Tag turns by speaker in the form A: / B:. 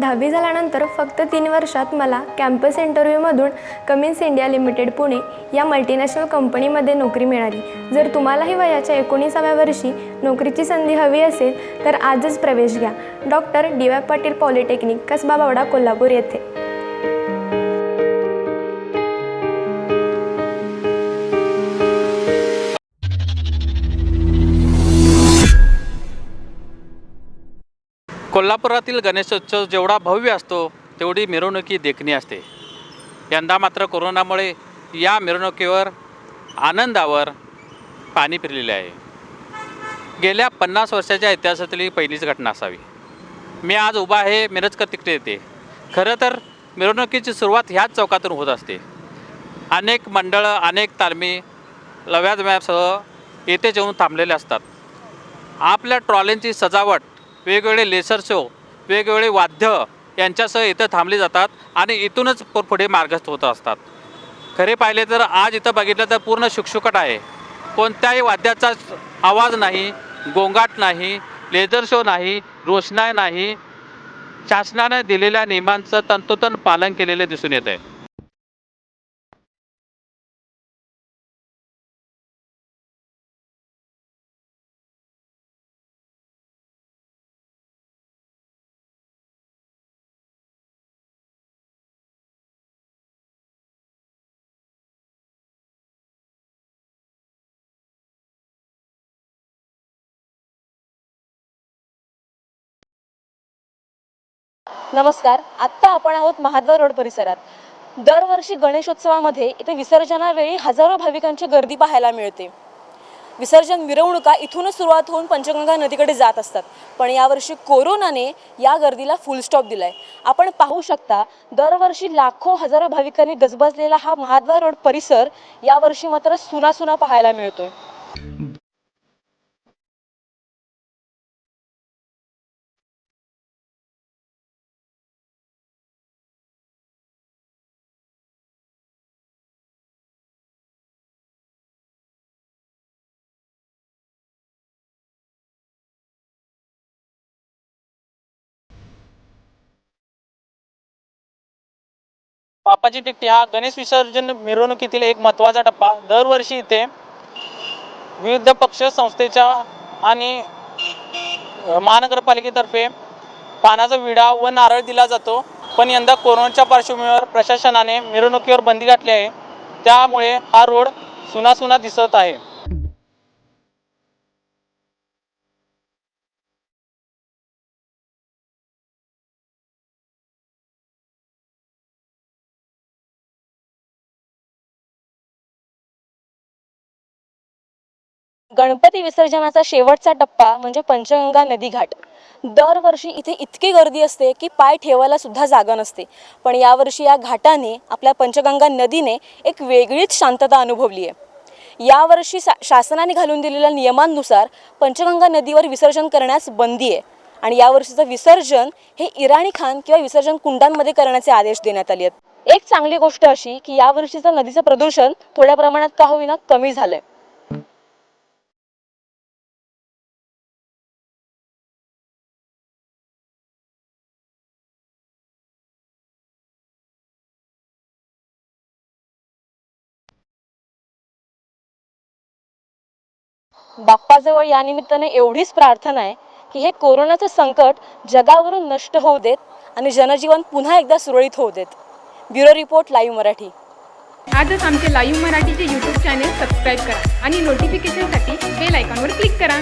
A: दहावी झाल्यानंतर फक्त तीन वर्षात मला कॅम्पस इंटरव्ह्यूमधून कमिन्स इंडिया लिमिटेड पुणे या मल्टीनॅशनल कंपनीमध्ये नोकरी मिळाली. जर तुम्हालाही वयाच्या एकोणीसाव्या वर्षी नोकरीची संधी हवी असेल तर आजच प्रवेश घ्या. Doctor D Y Patil polytechnic Kasaba Bawada Kolhapur येथे.
B: कोल्हापुरातील गणेशोत्सव जेवढा भव्य असतो तेवढी मिरवणुकी देखणी असते. यंदा मात्र कोरोनामुळे या मिरवणुकीवर आनंदावर पाणी फिरलेले आहे. गेल्या पन्नास वर्षाच्या इतिहासातली पहिलीच घटना असावी. मी आज उभा आहे मिरजकर तिकडे येते. खरं तर मिरवणुकीची सुरुवात ह्याच चौकातून होत असते. अनेक मंडळं अनेक तालमी लव्याजम्यासह येथे जेवून थांबलेले असतात. आपल्या ट्रॉलेंची सजावट वेगवेगळे लेसर शो वेगवेगळे वाद्य यांच्यासह इथं थांबले जातात आणि इथूनच पुढे मार्गस्थ होत असतात. खरे पाहिले तर आज इथं बघितलं तर पूर्ण शुकशुकट आहे. कोणत्याही वाद्याचा आवाज नाही गोंगाट नाही लेझर शो नाही रोषणाई नाही. शासनाने दिलेल्या नियमांचं तंतोतंत पालन केलेले दिसून येत आहे
C: नमस्कार. आत्ता आपण आहोत महाद्वार रोड परिसरात. दरवर्षी गणेशोत्सवामध्ये इथे विसर्जनावेळी हजारो भाविकांची गर्दी पाहायला मिळते. विसर्जन मिरवणुका इथूनच सुरुवात होऊन पंचगंगा नदीकडे जात असतात. पण यावर्षी कोरोनाने या गर्दीला फुल स्टॉप दिलाय. आपण पाहू शकता दरवर्षी लाखो हजारो भाविकांनी गजबजलेला हा महाद्वार रोड परिसर यावर्षी मात्र सुना सुना पाहायला मिळतोय.
D: बापाची टिकटी हा गणेश विसर्जन मिरवणुकीतील एक महत्त्वाचा टप्पा. दरवर्षी इथे विविध पक्ष संस्थेच्या आणि महानगरपालिकेतर्फे पानाचा विडा व नारळ दिला जातो. पण यंदा कोरोनाच्या पार्श्वभूमीवर प्रशासनाने मिरवणुकीवर बंदी घातली आहे. त्यामुळे हा रोड सुनासुना दिसत आहे.
C: गणपती विसर्जनाचा शेवटचा टप्पा म्हणजे पंचगंगा नदी घाट. दरवर्षी इथे इतकी गर्दी असते की पाय ठेवायला सुद्धा जागा नसते. पण यावर्षी या घाटाने आपल्या पंचगंगा नदीने एक वेगळीच शांतता अनुभवली आहे. यावर्षी सा शासनाने घालून दिलेल्या नियमांनुसार पंचगंगा नदीवर विसर्जन करण्यास बंदी आहे. आणि यावर्षीचं विसर्जन हे इराणी खान किंवा विसर्जन कुंडांमध्ये करण्याचे आदेश देण्यात आले आहेत. एक चांगली गोष्ट अशी की यावर्षीचं नदीचं प्रदूषण थोड्या प्रमाणात का होईना कमी झालंय. बाप्पाजवळ या निमित्ताने एवढीच प्रार्थना आहे की हे कोरोनाचं संकट जगावरून नष्ट होऊ देत आणि जनजीवन पुन्हा एकदा सुरळीत होऊ देत. Bureau report live Marathi.
E: आजच आमचे लाईव्ह मराठीचे यूट्यूब चॅनेल सबस्क्राईब करा आणि नोटिफिकेशनसाठी बेल आयकॉनवर क्लिक करा.